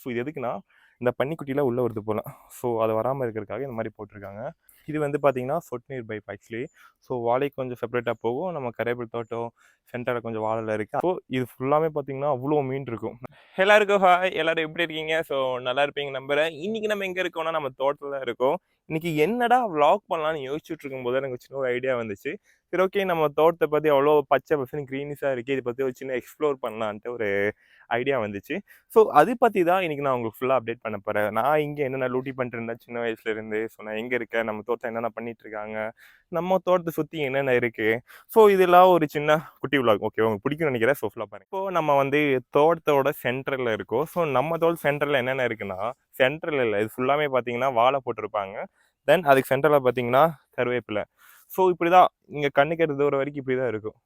So இது எதுக்குன்னா இந்த பன்னிக்குட்டியில் உள்ளே வருது போல். ஸோ அது வராமல் இருக்கிறதுக்காக இந்த மாதிரி போட்டிருக்காங்க. இது வந்து பார்த்தீங்கன்னா சொட்டுநீர் பைப் ஆக்சுவலி ஸோ வாழை கொஞ்சம் செப்பரேட்டாக போகும். நம்ம கரையபிள் தோட்டம் சென்டரில் கொஞ்சம் வாழைல இருக்குது ஸோ இது ஃபுல்லாமே பார்த்தீங்கன்னா அவ்வளோ மீன் இருக்கும். எல்லாருக்கும் ஹாய் எல்லோரும் எப்படி இருக்கீங்க? ஸோ நல்லா இருப்பீங்க நம்புறேன். இன்றைக்கி நம்ம எங்கே இருக்கோம்னா நம்ம தோட்டத்தில் தான் இருக்கோம். இன்றைக்கி என்னடா vlog பண்ணலாம்னு யோசிச்சுட்டு இருக்கும்போது எனக்கு சின்ன ஒரு ஐடியா வந்துச்சு. சரி ஓகே நம்ம தோட்டத்தை பற்றி அவ்வளோ பச்சை பசுன்னு க்ரீனிஸாக இருக்குது இதை பற்றி ஒரு சின்ன எக்ஸ்ப்ளோர் பண்ணலான்ட்டு ஒரு ஐடியா வந்துச்சு. ஸோ அது பற்றி தான் இன்னைக்கு நான் உங்களுக்கு ஃபுல்லாக அப்டேட் பண்ண போகிறேன் நான் இங்கே என்னென்ன லூட்டி பண்ணிட்டு இருந்தேன் சின்ன வயசுல இருந்து ஸோ நான் எங்கே இருக்கேன் நம்ம தோட்டம் என்னென்ன பண்ணிட்டு இருக்காங்க? நம்ம தோட்டத்தை சுற்றி என்னென்ன இருக்குது ஸோ இதெல்லாம் ஒரு சின்ன குட்டி விளாக் ஓகே உங்களுக்கு பிடிக்கும்னு நினைக்கிறேன். ஸோ ஃபுல்லாக பாருங்க. இப்போ நம்ம வந்து தோட்டத்தோட சென்டரில் இருக்கோம். ஸோ நம்ம தோட்ட சென்டரில் என்னென்ன இருக்குன்னா சென்டரில் இல்லை இது ஃபுல்லாமே பார்த்தீங்கன்னா வாழை போட்டிருப்பாங்க. தென் அதுக்கு சென்டரில் பார்த்தீங்கன்னா கருவேப்பிலை. ஸோ இப்படி தான் இங்கே கண்ணுக்கு தூரம் வரைக்கும் இப்படி தான் இருக்கும்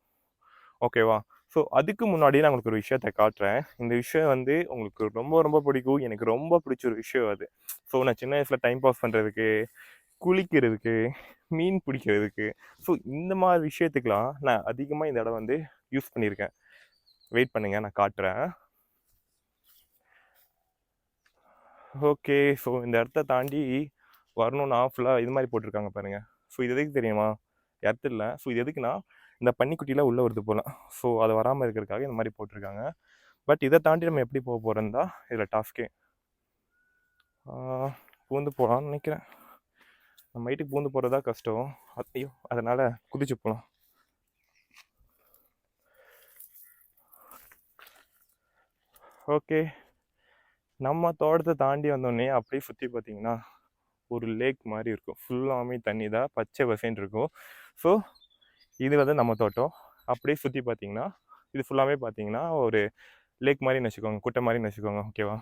ஓகேவா ஸோ அதுக்கு முன்னாடி நான் உங்களுக்கு ஒரு விஷயத்தை காட்டுறேன். இந்த விஷயம் வந்து உங்களுக்கு ரொம்ப ரொம்ப பிடிக்கும். எனக்கு ரொம்ப பிடிச்ச ஒரு விஷயம் அது. ஸோ நான் சின்ன வயசில் டைம் பாஸ் பண்ணுறதுக்கு குளிக்கிறதுக்கு மீன் பிடிக்கிறதுக்கு. ஸோ இந்த மாதிரி விஷயத்துக்கெலாம் நான் அதிகமாக இந்த இடம் வந்து யூஸ் பண்ணியிருக்கேன். வெயிட் பண்ணுங்கள் நான் காட்டுறேன். ஓகே ஸோ இந்த இடத்த தாண்டி வரணும்னா ஃபுல்லாக இது மாதிரி போட்டிருக்காங்க பாருங்கள் ஸோ இது எதுக்கு தெரியுமா? இடத்துல ஸோ இது எதுக்குன்னா இந்த பன்னிக்குட்டியில் உள்ளே வருது போகலாம் ஸோ அது வராமல் இருக்கிறதுக்காக இந்த மாதிரி போட்டிருக்காங்க. பட் இதை தாண்டி நம்ம எப்படி போக போகிறோம் தான் இதில் டாஸ்க்கே பூந்து போகலான்னு நினைக்கிறேன். நம்ம வீட்டுக்கு பூந்து போகிறதா கஷ்டம். ஐயோ அதனால் குதிச்சு போகலாம் ஓகே நம்ம தோட்டத்தை தாண்டி வந்தோடனே அப்படியே சுற்றி பார்த்தீங்கன்னா ஒரு லேக் மாதிரி இருக்கும். ஃபுல்லாமே தண்ணி தான் பச்சை பசேன்னு இருக்கும். ஸோ இது வந்து நம்ம தோட்டம். அப்படியே சுற்றி பார்த்தீங்கன்னா இது ஃபுல்லாகவே பார்த்தீங்கன்னா ஒரு லேக் மாதிரி வச்சுக்கோங்க குட்டை மாதிரி வச்சுக்கோங்க ஓகேவா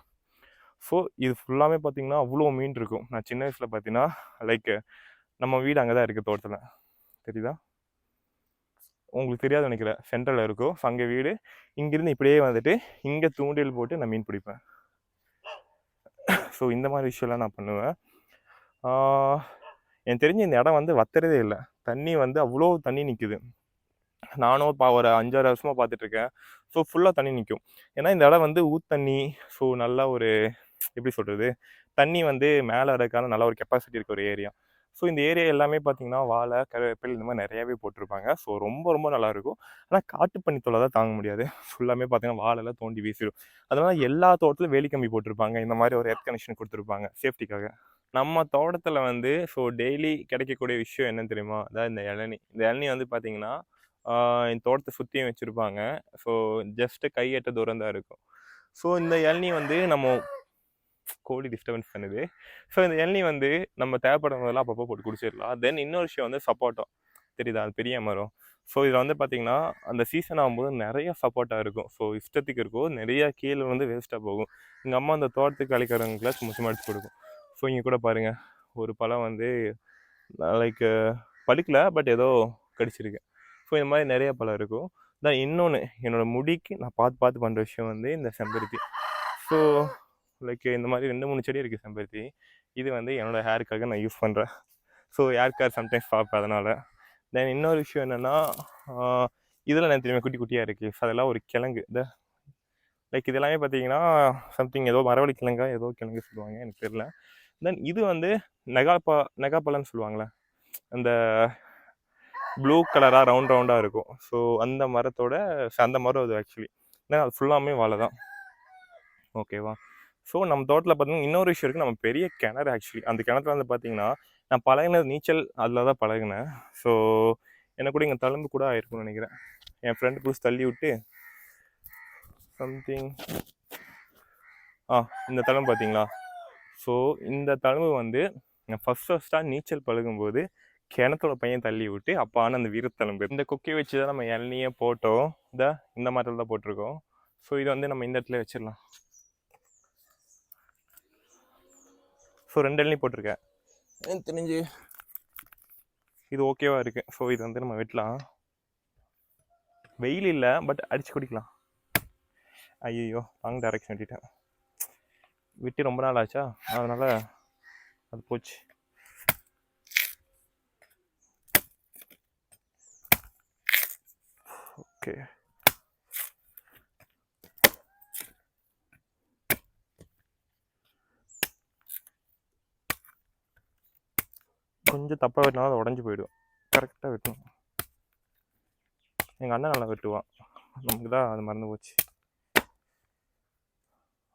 ஸோ இது ஃபுல்லாகவே பார்த்தீங்கன்னா அவ்வளோ மீன் இருக்கும். நான் சின்ன வயசில் பார்த்தீங்கன்னா லைக் நம்ம வீடு அங்கே தான் இருக்குது தோட்டத்தில். தெரியுதா? உங்களுக்கு தெரியாது நினைக்கிறேன். சென்ட்ரலில் இருக்கும். ஸோ அங்கே வீடு. இங்கேருந்து இப்படியே வந்துட்டு இங்கே தூண்டில் போட்டு நான் மீன் பிடிப்பேன். ஸோ இந்த மாதிரி விஷயம்லாம் நான் பண்ணுவேன். எனக்கு தெரிஞ்சு இந்த இடம் வந்து வத்துறதே இல்லை. தண்ணி வந்து அவ்வளோ தண்ணி நிற்குது நானும் பா ஒரு அஞ்சாறு வருஷமாக பார்த்துட்ருக்கேன் ஸோ ஃபுல்லாக தண்ணி நிற்கும் ஏன்னா இந்த இடம் வந்து ஊத்தண்ணி ஸோ நல்லா ஒரு எப்படி சொல்கிறது தண்ணி வந்து மேலே இருக்கான நல்ல ஒரு கெப்பாசிட்டி இருக்க ஒரு ஏரியா ஸோ இந்த ஏரியா எல்லாமே பார்த்தீங்கன்னா வாழை கருவேப்பில் இந்த மாதிரி நிறையாவே போட்டிருப்பாங்க. ஸோ ரொம்ப ரொம்ப நல்லாயிருக்கும் ஆனால் காட்டு பண்ணி தொலை தான் தாங்க முடியாது. ஃபுல்லாமே பார்த்தீங்கன்னா வாழெல்லாம் தோண்டி வீசிடும். அதனால எல்லா தோட்டத்திலும் வேலி கம்பி போட்டிருப்பாங்க. இந்த மாதிரி ஒரு ஏர் கனெக்ஷன் கொடுத்துருப்பாங்க சேஃப்டிக்காக நம்ம தோட்டத்தில் வந்து ஸோ டெய்லி கிடைக்கக்கூடிய விஷயம் என்னன்னு தெரியுமா? அதாவது இந்த இளநி. இந்த இளநி வந்து பார்த்தீங்கன்னா என் இந்த தோட்டத்தை சுற்றியும் வச்சுருப்பாங்க. ஸோ ஜஸ்ட்டு கையெட்ட தூரம் தான் இருக்கும். ஸோ இந்த இளநி வந்து நம்ம கோழி டிஸ்டர்பன்ஸ் பண்ணுது. ஸோ இந்த இளநி வந்து நம்ம தேவைப்படும் போதெல்லாம் அப்பப்போ போட்டு குடிச்சிடலாம். தென் இன்னொரு விஷயம் வந்து சப்போட்டா. தெரியுதா? அது பெரிய மரம். ஸோ இதில் வந்து பார்த்திங்கன்னா அந்த சீசன் ஆகும்போது நிறைய சப்போர்ட்டாக இருக்கும். ஸோ இஷ்டத்துக்கு இருக்கும் நிறையா கீழே வந்து வேஸ்ட்டாக போகும். எங்கள் அம்மா அந்த தோட்டத்துக்கு அழைக்கிறவங்களுக்குலாம் சும்மா சும்மா எடுத்து கொடுக்கும். ஸோ இங்கே கூட பாருங்கள் ஒரு பழம் வந்து லைக் பழுக்கல பட் ஏதோ கடிச்சிருக்கு. ஸோ இந்த மாதிரி நிறைய பழம் இருக்கும். தான் இன்னொன்று என்னோடய முடிக்கு நான் பார்த்து பார்த்து பண்ணுற விஷயம் வந்து இந்த செம்பருத்தி. ஸோ லைக் இந்த மாதிரி ரெண்டு மூணு செடி இருக்குது செம்பருத்தி. இது வந்து என்னோடய ஹேருக்காக நான் யூஸ் பண்ணுறேன் ஸோ ஹேர்க்கார் சம்டைம்ஸ் பார்ப்பேன் அதனால். தென் இன்னொரு விஷயம் என்னென்னா இதில் நான் தெரியுமா? குட்டி குட்டியாக இருக்குது ஸோ அதெல்லாம் ஒரு கிழங்கு. இந்த லைக் இதெல்லாமே பார்த்தீங்கன்னா சம்திங் ஏதோ மரவள்ளி கிழங்கா ஏதோ கிழங்கு சொல்லுவாங்க. எனக்கு தெரியல. தென் இது வந்து நெகாப்பா நெகாப்பலன்னு சொல்லுவாங்களே அந்த ப்ளூ கலராக ரவுண்ட் ரவுண்டாக இருக்கும். ஸோ அந்த மரத்தோட அந்த மரம் அது ஆக்சுவலி ஏன்னா அது ஃபுல்லாமே வாழை தான். ஓகேவா ஸோ நம்ம தோட்டத்தில் பார்த்தீங்கன்னா இன்னொரு விஷயம் இருக்குது நம்ம பெரிய கிணறு ஆக்சுவலி அந்த கிணத்துல வந்து பார்த்தீங்கன்னா நான் பழகினது நீச்சல் அதில் தான் பழகினேன். ஸோ எனக்கு கூட இங்கே தழும்பு கூட ஆயிருக்கும்னு நினைக்கிறேன். என் ஃப்ரெண்டு புதுசு தள்ளி விட்டு சம்திங் ஆ இந்த தளம் பார்த்தீங்களா ஸோ இந்த தழும்பு வந்து நான் ஃபஸ்ட் ஃபஸ்ட்டாக நீச்சல் பழகும்போது கிணத்தோட பையன் தள்ளி விட்டு அப்பான அந்த வீரத்தழும்பு இந்த குக்கை வச்சு தான் நம்ம இளநியே போட்டோம். இந்த இந்த மாதிரி தான் போட்டிருக்கோம். ஸோ இதை வந்து நம்ம இந்த இடத்துல வச்சிடலாம். ஸோ ரெண்டு இளநீ போட்டிருக்கேன். தெரிஞ்சு. இது ஓகேவா இருக்கு. ஸோ இது வந்து நம்ம வெட்டலாம். வெயில் இல்லை பட் அடிச்சு குடிக்கலாம். ஐயோ ராங் டைரக்ஷன் வெட்டிட்டேன். விட்டு ரொம்ப நாள் ஆச்சா? அதனால் அது போச்சு. ஓகே. கொஞ்சம் தப்பாக வெட்டினாலும் அது உடஞ்சி போயிடும். கரெக்டாக வெட்டணும். எங்கள் அண்ணன் நல்லா வெட்டுவான். நமக்கு தான் அது மறந்து போச்சு.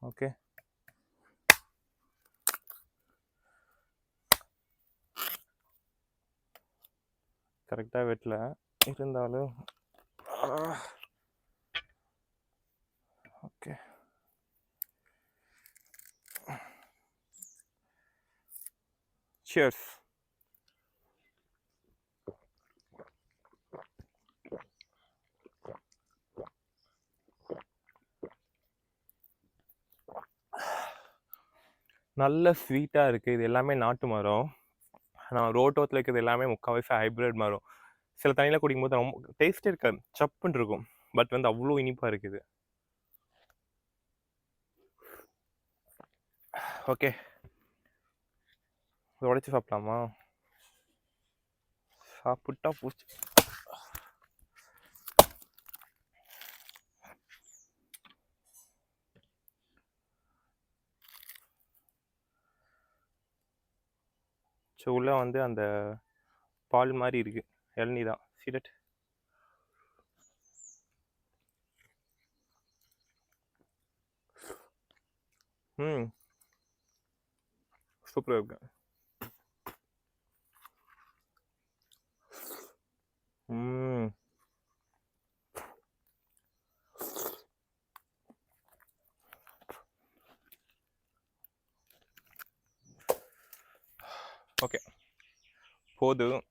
ஓகே. கரெக்டாக வெட்டல. இருந்தாலும் ஓகே. சியர்ஸ் நல்ல ஸ்வீட்டாக இருக்குது இது எல்லாமே நாட்டு மரம். நான் ரோட்டோத்தில் இருக்கிறது எல்லாமே முக்கால்வாசி ஹைப்ரிட் மாறும். சில தண்ணியில் குடிக்கும்போது ரொம்ப டேஸ்ட்டே இருக்காது. சப்புன்னு இருக்கும். பட் வந்து அவ்வளோ இனிப்பாக இருக்குது. ஓகே உடச்சி சாப்பிட்லாமா சாப்பிடலாமா? சாப்பிட்டா பூச்சி. ஸோ உள்ளே வந்து அந்த பால் மாதிரி இருக்குது இளநீ தான். சீடட் ம். சூப்பராக இருக்கு. ம். ஓகே போதும்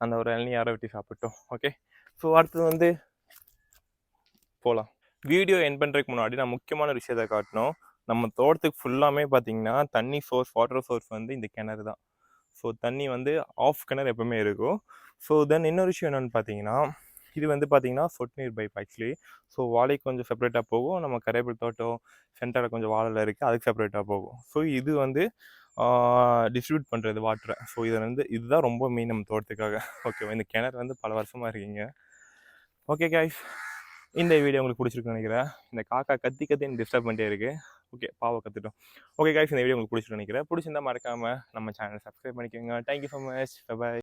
அந்த ஒரு இளநீ யாரை வெட்டி சாப்பிட்டோம். ஓகே ஸோ அடுத்தது வந்து போகலாம் வீடியோ என் பண்ணுறதுக்கு முன்னாடி நான் முக்கியமான விஷயத்தை காட்டணும். நம்ம தோட்டத்துக்கு ஃபுல்லாமே பார்த்தீங்கன்னா தண்ணி சோர்ஸ் வாட்டர் சோர்ஸ் வந்து இந்த கிணறு தான். ஸோ தண்ணி வந்து ஆஃப் கிணறு எப்பவுமே இருக்கும். ஸோ தென் இன்னொரு விஷயம் என்னென்னு பார்த்தீங்கன்னா இது வந்து பார்த்தீங்கன்னா சொட்டு நீர் பைப் ஆக்சுவலி ஸோ வாழை கொஞ்சம் செப்பரேட்டாக போகும். நம்ம கரையப்பல் தோட்டம் சென்டரில் கொஞ்சம் வாழையில் இருக்குது அதுக்கு செப்பரேட்டாக போகும். ஸோ இது வந்து டிஸ்ட்ரிபியூட் பண்ணுறது வாட்டரை ஸோ இதில் வந்து இதுதான் ரொம்ப மெயின் நம்ம தோட்டத்துக்காக. ஓகேவா இந்த கிணறு வந்து பல வருஷமாக இருக்கீங்க. ஓகே கைஸ் இந்த வீடியோ உங்களுக்கு பிடிச்சிருக்குன்னு நினைக்கிறேன். இந்த காக்கா கத்தி கத்தி டிஸ்டர்ப் பண்ணிட்டே இருக்குது ஓகே பாவம் கற்றுட்டோம் ஓகே கைஸ் இந்த வீடியோ உங்களுக்கு பிடிச்சிருக்கு நினைக்கிறேன். பிடிச்சிருந்தா மறக்காமல் நம்ம சேனல் சப்ஸ்கிரைப் பண்ணிக்கோங்க. Thank you so much bye